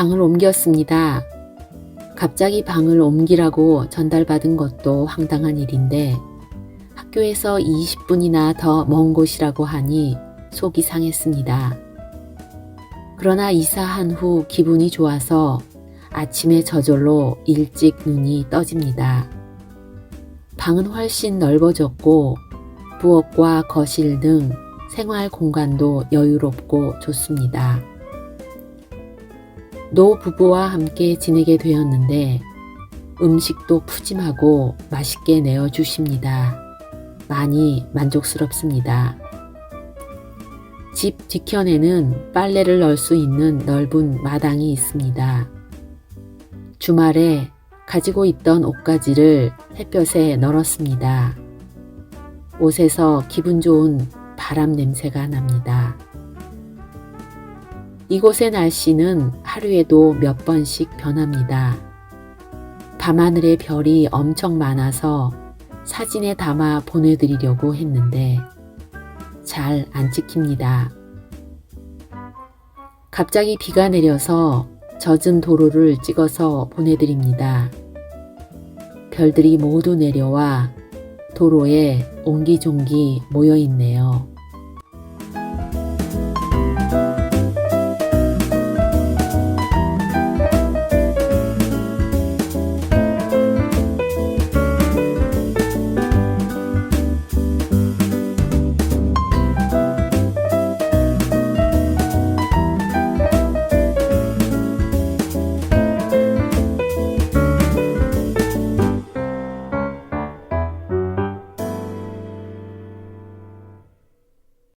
방을 옮겼습니다. 갑자기 방을 옮기라고 전달받은 것도 황당한 일인데 학교에서 20분이나 더 먼 곳이라고 하니 속이 상했습니다. 그러나 이사한 후 기분이 좋아서 아침에 저절로 일찍 눈이 떠집니다. 방은 훨씬 넓어졌고 부엌과 거실 등 생활 공간도 여유롭고 좋습니다. 노 부부와 함께 지내게 되었는데 음식도 푸짐하고 맛있게 내어 주십니다. 많이 만족스럽습니다. 집 뒤편에는 빨래를 넣을 수 있는 넓은 마당이 있습니다. 주말에 가지고 있던 옷가지를 햇볕에 널었습니다. 옷에서 기분 좋은 바람 냄새가 납니다. 이곳의 날씨는 하루에도 몇 번씩 변합니다. 밤하늘의 별이 엄청 많아서 사진에 담아 보내드리려고 했는데 잘 안 찍힙니다. 갑자기 비가 내려서 젖은 도로를 찍어서 보내드립니다. 별들이 모두 내려와 도로에 옹기종기 모여 있네요.